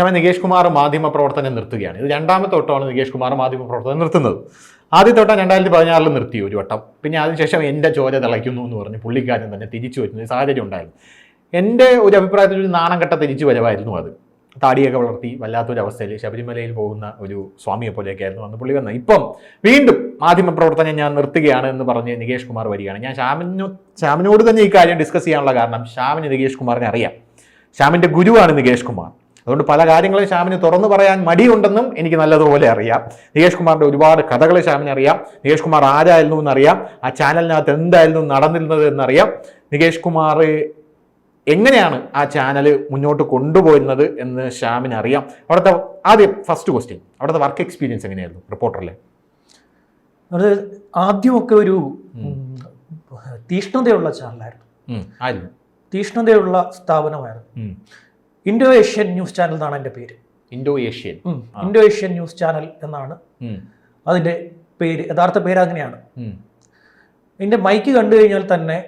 ക്ഷമ നികേഷ് കുമാർ മാധ്യമ പ്രവർത്തനം നിർത്തുകയാണ്. ഇത് രണ്ടാമത്തെ വട്ടമാണ് നികേഷ് കുമാർ മാധ്യമ പ്രവർത്തനം നിർത്തുന്നത്. ആദ്യത്തെ വട്ടം രണ്ടായിരത്തി പതിനാറിൽ നിർത്തി ഒരു വട്ടം. പിന്നെ അതിനുശേഷം എന്റെ ചോര തിളയ്ക്കുന്നു എന്ന് പറഞ്ഞ് പുള്ളിക്കാരൻ തന്നെ തിരിച്ചു വരുന്ന സാഹചര്യം ഉണ്ടായിരുന്നു. എന്റെ ഒരു അഭിപ്രായത്തിൽ ഒരു നാണം കെട്ട തിരിച്ചു വരവായിരുന്നു അത്. താടിയൊക്കെ വളർത്തി വല്ലാത്തൊരു അവസ്ഥയിൽ ശബരിമലയിൽ പോകുന്ന ഒരു സ്വാമിയെ പോലെയൊക്കെ ആയിരുന്നു അന്ന് പുള്ളി വന്നത്. ഇപ്പം വീണ്ടും മാധ്യമ പ്രവർത്തനം ഞാൻ നിർത്തുകയാണ് എന്ന് പറഞ്ഞ് നികേഷ് കുമാർ വരികയാണ്. ഞാൻ ശ്യാമിനോ ശ്യാമിനോട് തന്നെ ഈ കാര്യം ഡിസ്കസ് ചെയ്യാനുള്ള കാരണം ശ്യാമിന് നികേഷ് കുമാറിനെ അറിയാം. ശ്യാമിന്റെ ഗുരുവാണ് നികേഷ് കുമാർ. അതുകൊണ്ട് പല കാര്യങ്ങളും ശ്യാമിന് തുറന്നു പറയാൻ മടിയുണ്ടെന്നും എനിക്ക് നല്ലതുപോലെ അറിയാം. നികേഷ് കുമാറിന്റെ ഒരുപാട് കഥകൾ ശ്യാമിന് അറിയാം. നികേഷ് കുമാർ ആരായിരുന്നു എന്നറിയാം. ആ ചാനലിനകത്ത് എന്തായിരുന്നു നടന്നിരുന്നത് എന്നറിയാം. നികേഷ് കുമാർ എങ്ങനെയാണ് ആ ചാനൽ മുന്നോട്ട് കൊണ്ടുപോയിരുന്നത് എന്ന് ശ്യാമിന് അറിയാം. അവിടുത്തെ ആദ്യം ഫസ്റ്റ് ക്വസ്റ്റ്യൻ അവിടുത്തെ വർക്ക് എക്സ്പീരിയൻസ് എങ്ങനെയായിരുന്നു റിപ്പോർട്ടറിലെ അത് ആദ്യമൊക്കെ ഒരു തീഷ്ണതയുള്ള ചാനലായിരുന്നു. തീഷ്ണതയുള്ള സ്ഥാപനമായിരുന്നു. ഇൻഡോ ഏഷ്യൻ ന്യൂസ് ചാനൽ എന്നാണ് എന്റെ പേര്. Indo Asian Indo Asian news channel എന്നാണ്. അതിന്റെ അതിന്റെ പേര് യഥാർത്ഥ പേര് അങ്ങനെയാണ്. എന്റെ മൈക്ക് കണ്ടു കഴിഞ്ഞാൽ തന്നെ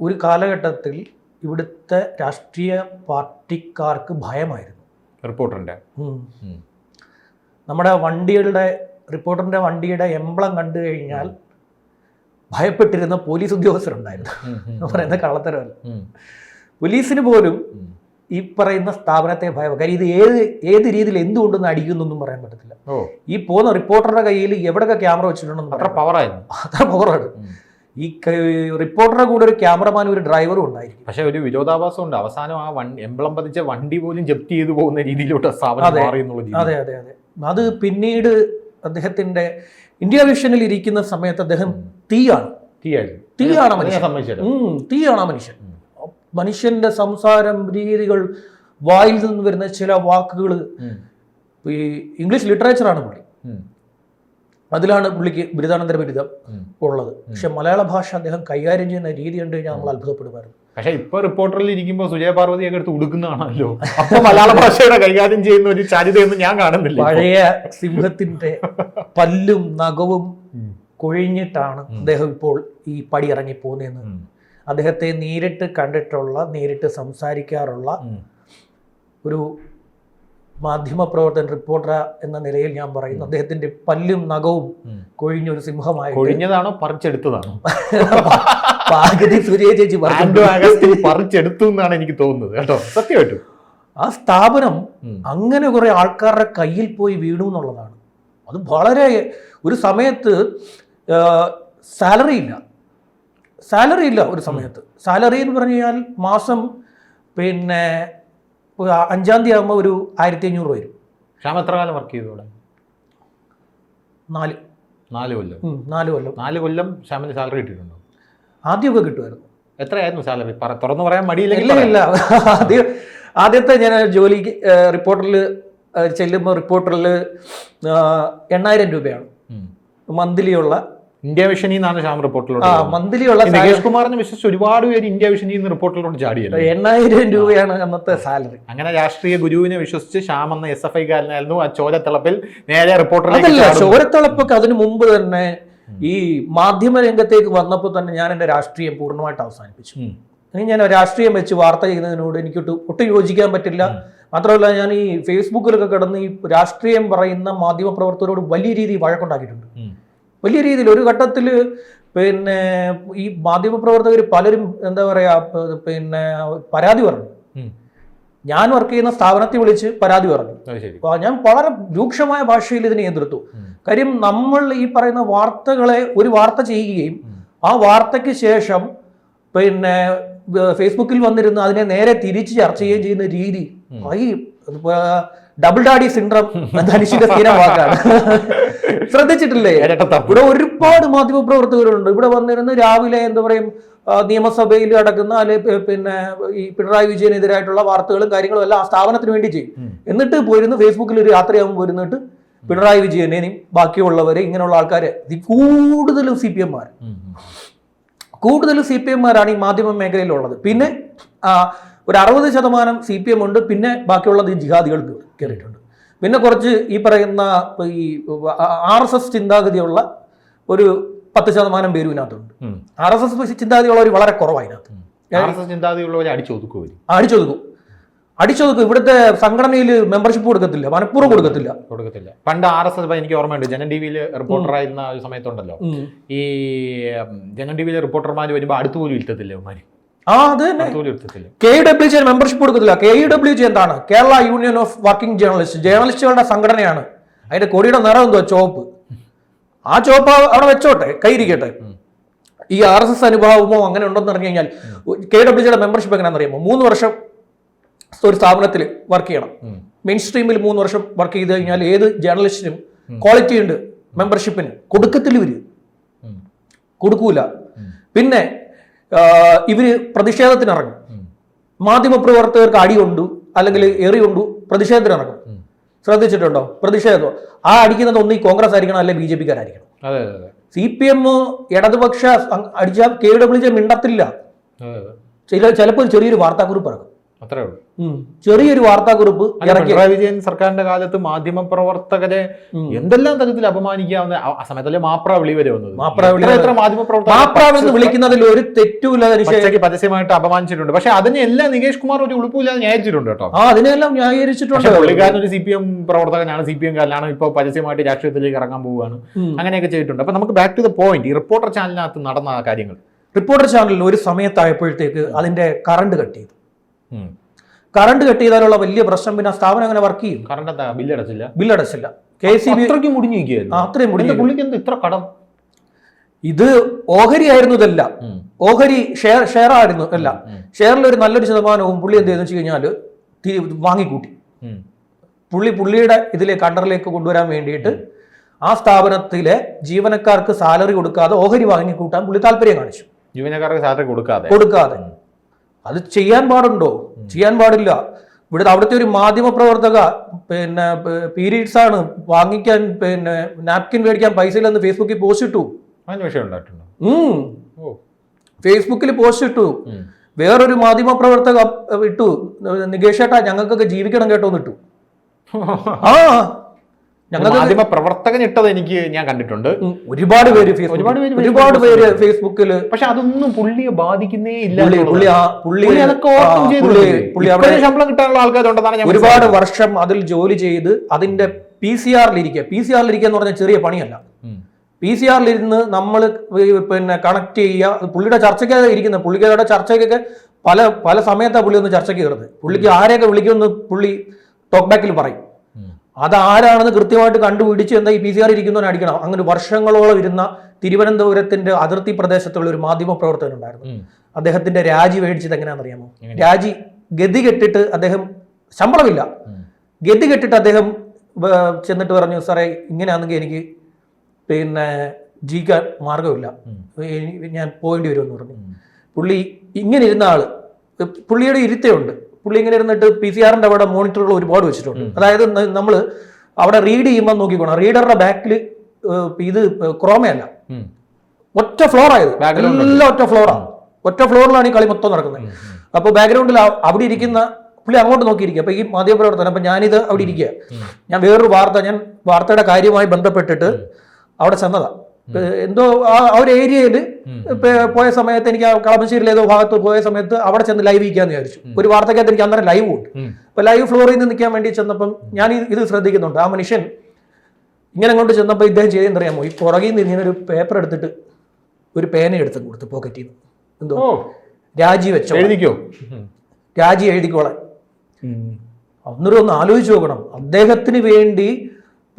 ഒരു കാലഘട്ടത്തിൽ ഇവിടുത്തെ രാഷ്ട്രീയ പാർട്ടിക്കാർക്ക് ഭയമായിരുന്നു. റിപ്പോർട്ടറിന്റെ നമ്മുടെ വണ്ടികളുടെ റിപ്പോർട്ടറിന്റെ വണ്ടിയുടെ എംബ്ലം കണ്ടു കഴിഞ്ഞാൽ ഭയപ്പെട്ടിരുന്ന പോലീസ് ഉദ്യോഗസ്ഥരുണ്ടായിരുന്നു. പറയുന്ന കള്ളത്തരമല്ല. പോലീസിന് പോലും. ഈ പറയുന്ന സ്ഥാപനത്തെ ഭയം കാര്യം ഇത് ഏത് ഏത് രീതിയിൽ എന്തുകൊണ്ടൊന്ന് അടിക്കുന്നൊന്നും പറയാൻ പറ്റത്തില്ല. ഈ പോകുന്ന റിപ്പോർട്ടറുടെ കയ്യിൽ എവിടെയൊക്കെ ക്യാമറ വെച്ചിട്ടുണ്ടെന്ന് അത്ര പവറായിരുന്നു അത്ര പവറാണ് ഈ റിപ്പോർട്ടറെ റിപ്പോർട്ടറുടെ കൂടെ ഒരു ക്യാമറമാൻ ഒരു ഡ്രൈവറും ഉണ്ടായിരിക്കും. പക്ഷേ ഒരു വിരോധാഭാസം ഉണ്ട്. അവസാനം ആ വണ്ടി എംബ്ലം പതിച്ച വണ്ടി പോലും ജപ്തി ചെയ്തു പോകുന്ന രീതിയിലോട്ട് സ്ഥാപനം അതെ. മാറി അതെ അതെ അതെ. അത് പിന്നീട് അദ്ദേഹത്തിന്റെ ഇന്ത്യ വിഷനിൽ ഇരിക്കുന്ന സമയത്ത് അദ്ദേഹം തീയാണ്. തീയാണ് ഞാൻ മനുഷ്യൻ. തീയാണ് ആ മനുഷ്യൻ. മനുഷ്യന്റെ സംസാരം രീതികൾ വായിൽ നിന്ന് വരുന്ന ചില വാക്കുകൾ ഈ ഇംഗ്ലീഷ് ലിറ്ററേച്ചറാണ് പുള്ളി. അതിലാണ് പുള്ളിക്ക് ബിരുദാനന്തര ബിരുദം ഉള്ളത്. പക്ഷെ മലയാള ഭാഷ അദ്ദേഹം കൈകാര്യം ചെയ്യുന്ന രീതി കണ്ടു കഴിഞ്ഞാൽ നമ്മൾ അത്ഭുതപ്പെടുമായിരുന്നു. പക്ഷെ ഇപ്പൊ റിപ്പോർട്ടറിൽ ഇരിക്കുമ്പോ സുജയ പാർവതിയൊക്കെ എടുത്ത് ഉടുക്കുന്നതാണല്ലോ അപ്പൊ മലയാള ഭാഷയുടെ കൈകാര്യം ചെയ്യുന്ന ഒരു ചരിതയൊന്നും ഞാൻ കാണുന്നില്ല. പഴയ സിംഹത്തിന്റെ പല്ലും നഖവും കൊഴിഞ്ഞിട്ടാണ് അദ്ദേഹം ഇപ്പോൾ ഈ പടി ഇറങ്ങി പോകുന്നതെന്ന് അദ്ദേഹത്തെ നേരിട്ട് കണ്ടിട്ടുള്ള നേരിട്ട് സംസാരിക്കാറുള്ള ഒരു മാധ്യമ പ്രവർത്തകൻ റിപ്പോർട്ടർ എന്ന നിലയിൽ ഞാൻ പറയുന്നു. അദ്ദേഹത്തിന്റെ പല്ലും നഖവും ഉം. കൊഴിഞ്ഞ ഒരു സിംഹമായി കൊഴിഞ്ഞതാണോ പറിച്ചെടുത്തതാണോ? പാകതി ചേച്ചി ആൻഡോ പറിച്ചെടുത്തു. എന്നാണ് എനിക്ക് തോന്നുന്നത് കേട്ടോ. സത്യമായിട്ടും. ആ സ്ഥാപനം അങ്ങനെ കുറെ ആൾക്കാരുടെ കയ്യിൽ പോയി വീണു എന്നുള്ളതാണ്. അത് വളരെ ഒരു സമയത്ത് സാലറി ഇല്ല സാലറി ഇല്ല ഒരു സമയത്ത്. സാലറി എന്ന് പറഞ്ഞു കഴിഞ്ഞാൽ മാസം പിന്നെ അഞ്ചാം തീയതി ആകുമ്പോൾ ഒരു ആയിരത്തി അഞ്ഞൂറ് വരും. ശ്യാം എത്ര കാലം വർക്ക് ചെയ്തു ഇവിടെ? നാല്. നാല് കൊല്ലം. നാല് കൊല്ലം. നാല് കൊല്ലം ശ്യാമിന് സാലറി കിട്ടിയിട്ടുണ്ടോ? ആദ്യമൊക്കെ കിട്ടുമായിരുന്നു. എത്രയായിരുന്നു സാലറി? പറ തുറന്നു പറയാൻ മടിയില്ല ഇല്ല ആദ്യം ആദ്യത്തെ ഞാൻ ജോലിക്ക് റിപ്പോർട്ടറിൽ ചെല്ലുമ്പോൾ റിപ്പോർട്ടറിൽ എണ്ണായിരം രൂപയാണ്. ഉം. ഇന്ത്യ വിഷനിൽ നിന്നാണ് ശ്യാം റിപ്പോർട്ടിലോട്ട്. മന്ത്ലി ഉള്ള നികേഷ് കുമാറിനെ വിശ്വസിച്ച് ഒരുപാട് പേര് ഇന്ത്യ വിഷനിൽ നിന്ന് റിപ്പോർട്ടിലോട്ട് ചാടിയല്ലോ? എണ്ണായിരം രൂപയാണ് അന്നത്തെ സാലറി. അങ്ങനെ രാഷ്ട്രീയ ഗുരുവിനെ വിശ്വസിച്ച് ശ്യാം എന്ന എസ് എഫ് ഐക്കാരനായിരുന്നു. ആ ചോരത്തിളപ്പിൽ നേരെ റിപ്പോർട്ടറിലേക്ക് ചാടുന്നു. ചോരത്തിളപ്പൊക്കെ അതിനു മുമ്പ് തന്നെ ഈ മാധ്യമ രംഗത്തേക്ക് വന്നപ്പോൾ തന്നെ ഞാൻ എന്റെ രാഷ്ട്രീയം പൂർണമായിട്ട് അവസാനിപ്പിച്ചു. ഇനി ഞാൻ രാഷ്ട്രീയം വെച്ച് വാർത്ത ചെയ്യുന്നതിനോട് എനിക്ക് ഒട്ടും യോജിക്കാൻ പറ്റില്ല. മാത്രമല്ല ഞാൻ ഈ ഫേസ്ബുക്കിലൊക്കെ കിടന്ന് ഈ രാഷ്ട്രീയം പറയുന്ന മാധ്യമ പ്രവർത്തകരോട് വലിയ രീതിയിൽ വഴക്കുണ്ടാക്കിയിട്ടുണ്ട്. വലിയ രീതിയിൽ ഒരു ഘട്ടത്തിൽ പിന്നെ ഈ മാധ്യമ പ്രവർത്തകർ പലരും എന്താ പറയാ പിന്നെ പരാതി പറഞ്ഞു. ഞാൻ വർക്ക് ചെയ്യുന്ന സ്ഥാപനത്തെ വിളിച്ച് പരാതി പറഞ്ഞു. ഞാൻ വളരെ രൂക്ഷമായ ഭാഷയിൽ ഇതിനെ എതിർത്തു. കാര്യം നമ്മൾ ഈ പറയുന്ന വാർത്തകളെ ഒരു വാർത്ത ചെയ്യുകയും ആ വാർത്തയ്ക്ക് ശേഷം പിന്നെ ഫേസ്ബുക്കിൽ വന്നിരുന്ന് അതിനെ നേരെ തിരിച്ച് ചർച്ച ചെയ്യുകയും ചെയ്യുന്ന രീതി. ഈ ഡബിൾ ഡാഡി സിൻഡ്രം ധനുഷിന്റെ സ്ഥിരം വാക്കാണ് ശ്രദ്ധിച്ചിട്ടില്ലേ. ഇവിടെ ഒരുപാട് മാധ്യമ പ്രവർത്തകരുണ്ട്. ഇവിടെ വന്നിരുന്ന് രാവിലെ എന്താ പറയും? നിയമസഭയിൽ അടക്കുന്ന അല്ലെ പിന്നെ ഈ പിണറായി വിജയനെതിരായിട്ടുള്ള വാർത്തകളും കാര്യങ്ങളും എല്ലാം ആ സ്ഥാപനത്തിന് വേണ്ടി ചെയ്യും. എന്നിട്ട് പോയിരുന്നു ഫേസ്ബുക്കിൽ ഒരു രാത്രിയാകുമ്പോൾ പോയിരുന്നിട്ട് പിണറായി വിജയനെയും ബാക്കിയുള്ളവരെ ഇങ്ങനെയുള്ള ആൾക്കാരെ കൂടുതലും സി പി എംമാർ. കൂടുതലും സി പി എംമാരാണ് ഈ മാധ്യമ മേഖലയിലുള്ളത്. പിന്നെ ഒരു അറുപത് ശതമാനം സി പി എം ഉണ്ട്. പിന്നെ ബാക്കിയുള്ളത് ജിഹാദികൾക്ക്. ജിഹാദികൾ കയറിയിട്ടുണ്ട് പിന്നെ കുറച്ച് ഈ പറയുന്ന ഈ ആർ എസ് എസ് ചിന്താഗതിയുള്ള ഒരു പത്ത് ശതമാനം പേരും ഇതിനകത്തുണ്ട്. ആർ എസ് എസ് ചിന്താഗതിയുള്ളവർ വളരെ കുറവാണ് ഇതിനകത്ത് ചിന്താഗതിയുള്ളവരെ അടിച്ചൊതുക്കും അടിച്ചൊതുക്കും. അടിച്ചൊതുക്കും. ഇവിടുത്തെ സംഘടനയിൽ മെമ്പർഷിപ്പ് കൊടുക്കത്തില്ല. മനഃപൂർവം കൊടുക്കത്തില്ല. കൊടുക്കത്തില്ല. പണ്ട് ആർ എസ് എസ് എനിക്ക് ഓർമ്മയുണ്ട്. ജനൻ ടി വിയിൽ റിപ്പോർട്ടറായിരുന്ന ഒരു സമയത്തുണ്ടല്ലോ. ഈ ജനൻ ടി വിയിലെ റിപ്പോർട്ടർമാർ വരുമ്പോൾ അടുത്തുപോലും ഇരുത്തത്തില്ല ആ അത് തന്നെ. കെ ഡബ്ല്യു ജി മെമ്പർഷിപ്പ് കൊടുക്കത്തില്ല. കെ ഡബ്ല്യു ജി എന്താണ്? Kerala union of working journalist. ജേർണലിസ്റ്റുകളുടെ സംഘടനയാണ്. അതിന്റെ കൊടിയുടെ നിറം എന്തോ ചോപ്പ് ആ ചോപ്പ് അവിടെ വെച്ചോട്ടെ കൈയിരിക്കട്ടെ ഈ ആർ എസ് എസ് അനുഭാവമോ അങ്ങനെ ഉണ്ടെന്ന് പറഞ്ഞു കഴിഞ്ഞാൽ കെ ഡബ്ല്യു ജിയുടെ മെമ്പർഷിപ്പ് എങ്ങനെയാണെന്ന് അറിയുമോ മൂന്ന് വർഷം ഒരു സ്ഥാപനത്തിൽ വർക്ക് ചെയ്യണം. മെയിൻ സ്ട്രീമിൽ മൂന്ന് വർഷം വർക്ക് ചെയ്ത് കഴിഞ്ഞാൽ ഏത് ജേർണലിസ്റ്റിനും ക്വാളിറ്റി ഉണ്ട് മെമ്പർഷിപ്പിന് കൊടുക്കത്തില്ല ഇവർ. കൊടുക്കൂല. പിന്നെ ഇവർ പ്രതിഷേധത്തിനിറങ്ങും. മാധ്യമപ്രവർത്തകർക്ക് അടിയുണ്ട് അല്ലെങ്കിൽ എറിയുണ്ടു പ്രതിഷേധത്തിനിറങ്ങും. ശ്രദ്ധിച്ചിട്ടുണ്ടോ? പ്രതിഷേധം. ആ അടിക്കുന്നത് ഒന്ന് ഈ കോൺഗ്രസ് ആയിരിക്കണം അല്ലെങ്കിൽ ബി ജെ പിക്കാരായിരിക്കണം? സി പി എം ഇടതുപക്ഷ അടിച്ചാൽ കെ ഡബ്ല്യു ജെ മിണ്ടത്തില്ല. ചില ചിലപ്പോൾ ചെറിയൊരു വാർത്താക്കുറിപ്പ് ഇറക്കും അത്രേ ഉള്ളൂ. ചെറിയൊരു വാർത്താക്കുറിപ്പ് പിണറായി വിജയൻ സർക്കാരിന്റെ കാലത്ത് മാധ്യമ പ്രവർത്തകരെ എന്തെല്ലാം തരത്തിൽ അപമാനിക്കാവുന്ന ആ- സമയത്തല്ലേ മാപ്ര വിളി വരെ വന്നത്. മാപ്ര വിളി എത്ര- വരെ- എത്ര മാധ്യമ മാപ്രാവെന്ന് വിളിക്കുന്നതിൽ ഒരു തെറ്റുമില്ല അതിന് ശേ- പച്ചയ്ക്ക് പരസ്യമായിട്ട് അപമാനിച്ചിട്ടുണ്ട്. പക്ഷെ അതിനെല്ലാം നികേഷ് കുമാർ ഒരു ഉളുപ്പില്ലാതെ ന്യായിച്ചിട്ടുണ്ട് കേട്ടോ. ആ അതിനെല്ലാം ന്യായീകരിച്ചിട്ടുണ്ട്. പുള്ളിക്കാരൻ ഒരു സി പി എം പ്രവർത്തകനാണ് സി പി എം കാരനാണ് ഇപ്പോൾ പരസ്യമായിട്ട് രാഷ്ട്രീയത്തിലേക്ക് ഇറങ്ങാൻ പോവുകയാണ്. അങ്ങനെയൊക്കെ ചെയ്തിട്ടുണ്ട്. അപ്പൊ നമുക്ക് ബാക്ക് ടു ദ പോയിന്റ് ഈ റിപ്പോർട്ടർ ചാനലിനകത്ത് നടന്ന കാര്യങ്ങൾ. റിപ്പോർട്ടർ ചാനലിൽ ഒരു സമയത്തായപ്പോഴത്തേക്ക് അതിന്റെ കറണ്ട് കട്ട് ചെയ്തു. കറണ്ട് കട്ട് ചെയ്താലുള്ള വലിയ പ്രശ്നം പിന്നെ സ്ഥാപനം അങ്ങനെ വർക്ക് ചെയ്യും. കറണ്ട് എന്താ ബില്ലടച്ചില്ല ബിൽ അടച്ചില്ല. കെ സി ബി അത്രയ്ക്ക് മുടിഞ്ഞിരിക്കുകയായിരുന്നു. അത്രയും മുടി പുള്ളിക്ക് എന്താ ഇത്ര കടം? ഇത് ഓഹരി ആയിരുന്നു ഇതല്ല. ഓഹരി ഷെയർ ഷെയർ ആയിരുന്നു അല്ല. ഷെയറിൽ ഒരു നല്ലൊരു ശതമാനവും പുള്ളി എന്ത് ചെയ്തെന്ന് വെച്ച് കഴിഞ്ഞാൽ വാങ്ങിക്കൂട്ടി. പുള്ളി പുള്ളിയുടെ ഇതിലേക്ക് കണ്ടറിലേക്ക് കൊണ്ടുവരാൻ വേണ്ടിയിട്ട് ആ സ്ഥാപനത്തിലെ ജീവനക്കാർക്ക് സാലറി കൊടുക്കാതെ ഓഹരി വാങ്ങിക്കൂട്ടാൻ പുള്ളി താല്പര്യം കാണിച്ചു. ജീവനക്കാർക്ക് സാലറി കൊടുക്കാതെ? കൊടുക്കാതെ. അത് ചെയ്യാൻ പാടുണ്ടോ? ചെയ്യാൻ പാടില്ല. ഇവിടുത്തെ അവിടുത്തെ ഒരു മാധ്യമ പ്രവർത്തക പിന്നെ പീരീഡ്സ് ആണ് വാങ്ങിക്കാൻ പിന്നെ നാപ്കിൻ മേടിക്കാൻ പൈസ ഇല്ലെന്ന് ഫേസ്ബുക്കിൽ പോസ്റ്റ് ഇട്ടു. ഫേസ്ബുക്കിൽ പോസ്റ്റ് ഇട്ടു. വേറൊരു മാധ്യമ പ്രവർത്തക ഇട്ടു. നികേഷേട്ടാ ഞങ്ങൾക്കൊക്കെ ജീവിക്കണം കേട്ടോ എന്ന് ഇട്ടു. ആ. മാധ്യമ പ്രവർത്തകൻ ഇട്ടത് എനിക്ക് ഞാൻ കണ്ടിട്ടുണ്ട്. ഒരുപാട് പേര് ഒരുപാട് പേര് ഒരുപാട് പേര് ഫേസ്ബുക്കിൽ പക്ഷെ അതൊന്നും പുള്ളിയെ ബാധിക്കുന്നേ ഇല്ല ശമ്പളം കിട്ടാനുള്ള ആൾക്കാരുണ്ടെന്നാണ് ഒരുപാട് വർഷം അതിൽ ജോലി ചെയ്ത് അതിന്റെ പി സി ആറിലിരിക്കുക പി സി ആറിലിരിക്കുക എന്ന് പറഞ്ഞാൽ ചെറിയ പണിയല്ല. പി സി ആറിലിരുന്ന് നമ്മൾ പിന്നെ കണക്ട് ചെയ്യുക. പുള്ളിയുടെ ചർച്ചയ്ക്ക് ഇരിക്കുന്ന പുള്ളിക്കാരുടെ ചർച്ചയ്ക്കൊക്കെ പല പല സമയത്താണ് പുള്ളി ഒന്ന് ചർച്ചയ്ക്ക് കയറുന്നത്. പുള്ളിക്ക് ആരെയൊക്കെ വിളിക്കുമെന്ന് പുള്ളി ടോക്ക് ബാക്കിൽ പറയും. ഉം. അത് ആരാണെന്ന് കൃത്യമായിട്ട് കണ്ടുപിടിച്ച് എന്താ ഈ പി സി ആർ ഇരിക്കുന്നവനെ അടിക്കണം. അങ്ങനെ വർഷങ്ങളോളം ഇരുന്ന തിരുവനന്തപുരത്തിന്റെ അതിർത്തി പ്രദേശത്തുള്ള ഒരു മാധ്യമ പ്രവർത്തകൻ ഉണ്ടായിരുന്നു. അദ്ദേഹത്തിന്റെ രാജി മേടിച്ചത് എങ്ങനെയാണെന്ന് അറിയാമോ രാജി ഗതി കെട്ടിട്ട് അദ്ദേഹം ശമ്പളമില്ല. ഗതി കെട്ടിട്ട് അദ്ദേഹം ചെന്നിട്ട് പറഞ്ഞു സാറേ ഇങ്ങനെയാണെങ്കിൽ എനിക്ക് പിന്നെ ജീവിക്കാൻ മാർഗമില്ല ഞാൻ പോകേണ്ടി വരുമെന്ന് പറഞ്ഞു. പുള്ളി ഇങ്ങനെ ഇരുന്ന ആൾ പുള്ളിയുടെ ഇരുത്തയുണ്ട്. പുള്ളി ഇങ്ങനെ ഇരുന്നിട്ട് പി സി ആറിന്റെ അവിടെ മോണിറ്ററുകൾ ഒരുപാട് വെച്ചിട്ടുണ്ട്. അതായത് നമ്മൾ അവിടെ റീഡ് ചെയ്യുമ്പോൾ നോക്കിക്കോണം. റീഡറുടെ ബാക്കിൽ ഇത് ക്രോമയല്ല. ഒറ്റ ഫ്ലോർ ആയത്. എല്ലാം ഒറ്റ ഫ്ലോറാണ് ഒറ്റ ഫ്ലോറിലാണ് ഈ കളി മൊത്തം നടക്കുന്നത്. അപ്പോൾ ബാക്ക്ഗ്രൗണ്ടിൽ അവിടെ ഇരിക്കുന്ന പുള്ളി അങ്ങോട്ട് നോക്കിയിരിക്കുക. അപ്പൊ ഈ മാധ്യമപ്രവർത്തനം അപ്പൊ ഞാനിത് അവിടെ ഇരിക്കുക. ഞാൻ വേറൊരു വാർത്ത ഞാൻ വാർത്തയുടെ കാര്യമായി ബന്ധപ്പെട്ടിട്ട് അവിടെ ചെന്നതാ. ഏഹ് എന്തോ ആ ഒരു ഏരിയയിൽ പോയ സമയത്ത് എനിക്ക് ആ കളമശ്ശേരിയിലെ ഏതോ ഭാഗത്ത് പോയ സമയത്ത് അവിടെ ചെന്ന് ലൈവ് ഇരിക്കാന്ന് വിചാരിച്ചു. ഒരു വാർത്തക്കകത്ത് എനിക്ക് അന്നേരം ലൈവ് ഉണ്ട്. അപ്പൊ ലൈവ് ഫ്ലോറിൽ നിന്ന് നിൽക്കാൻ വേണ്ടി ചെന്നപ്പം ഞാൻ ഇത് ശ്രദ്ധിക്കുന്നുണ്ട്. ആ മനുഷ്യൻ ഇങ്ങനെ അങ്ങോട്ട് ചെന്നപ്പോൾ ഇദ്ദേഹം ചെയ്തെന്ന് അറിയാമോ ഈ പുറകിൽ നിന്ന് ഇങ്ങനെ ഒരു പേപ്പർ എടുത്തിട്ട് ഒരു പേന എടുത്ത് കൊടുത്ത് പോക്കറ്റിൽ നിന്ന് എന്തോ? രാജി വെച്ചോ എഴുതിക്കോ. രാജി എഴുതിക്കോളാൻ. അന്നൊരു ഒന്ന് ആലോചിച്ച് നോക്കണം. അദ്ദേഹത്തിന് വേണ്ടി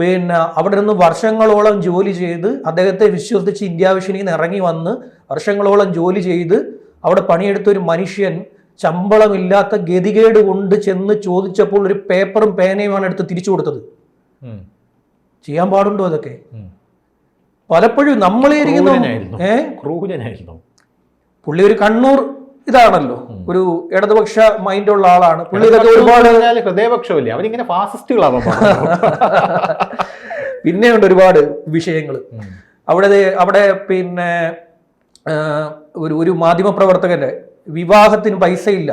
പിന്നെ അവിടെ നിന്ന് വർഷങ്ങളോളം ജോലി ചെയ്ത് അദ്ദേഹത്തെ വിശ്വസിച്ച് ഇന്ത്യ വിഷനിൽ നിന്ന് ഇറങ്ങി വന്ന് വർഷങ്ങളോളം ജോലി ചെയ്ത് അവിടെ പണിയെടുത്ത ഒരു മനുഷ്യൻ ശമ്പളമില്ലാത്ത ഗതികേട് കൊണ്ട് ചെന്ന് ചോദിച്ചപ്പോൾ ഒരു പേപ്പറും പേനയുമാണ് എടുത്ത് തിരിച്ചു കൊടുത്തത്. ചെയ്യാൻ പാടുണ്ടോ അതൊക്കെ? പലപ്പോഴും നമ്മളെ ഇരിക്കുന്ന ഏഹ് പുള്ളി ഒരു കണ്ണൂർ ഇതാണല്ലോ. ഒരു ഇടതുപക്ഷ മൈൻഡുള്ള ആളാണ്. പുള്ളി ഇതൊക്കെ ഒരുപാട് ഒരുപാട് പറഞ്ഞാൽ ഹൃദയപക്ഷമല്ലേ? അവരിങ്ങനെ ഫാസിസ്റ്റുകളാവാൻ പിന്നെ ഉണ്ട് ഒരുപാട് വിഷയങ്ങൾ അവിടെ അവിടെ പിന്നെ ഒരു ഒരു മാധ്യമപ്രവർത്തകന്റെ വിവാഹത്തിന് പൈസയില്ല.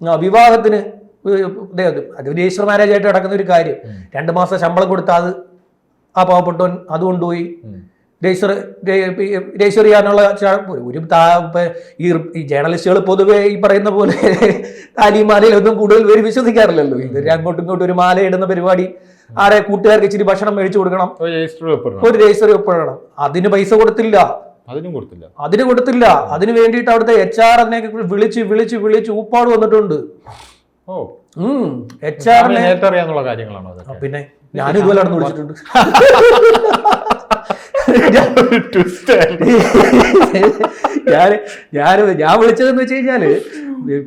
ഇല്ല വിവാഹത്തിന് അത് രജിസ്റ്റർ മാരേജ് ആയിട്ട് നടക്കുന്ന ഒരു കാര്യം. രണ്ട് മാസം ശമ്പളം കൊടുത്താൽ അത് ആ പാവപ്പെട്ടവൻ അത് കൊണ്ടുപോയി. രജിസ്റ്റർ രജിസ്റ്റർ ചെയ്യാനുള്ള ഒരു- ഈ ജേർണലിസ്റ്റുകൾ പൊതുവെ ഈ പറയുന്ന പോലെ താലിമാലയിലൊന്നും കൂടുതൽ പേര് വിശ്വസിക്കാറില്ലല്ലോ. ഇത് അങ്ങോട്ടും ഇങ്ങോട്ടും ഒരു മാല ഇടുന്ന പരിപാടി. ആരെ കൂട്ടുകാർക്ക് ഇച്ചിരി ഭക്ഷണം മേടിച്ചു കൊടുക്കണം. ഒരു രജിസ്റ്റർ ഒപ്പിടണം. അതിന് പൈസ കൊടുത്തില്ല. അതിനും കൊടുത്തില്ല. അതിന് കൊടുത്തില്ല. അതിന് വേണ്ടിയിട്ട് അവിടുത്തെ എച്ച് ആർ അതിനെ വിളിച്ച് വിളിച്ച് വിളിച്ച് ഊപ്പാട് വന്നിട്ടുണ്ട്. ഓ. എച്ച് ആറിനെ നേരത്തെ അറിയാന്നുള്ള കാര്യങ്ങളാണോ പിന്നെ ഞാനിതുപോലെ നടന്ന് വിളിച്ചിട്ടുണ്ട്. ഞാൻ ഞാൻ ഞാൻ വിളിച്ചതെന്ന് വെച്ച് കഴിഞ്ഞാൽ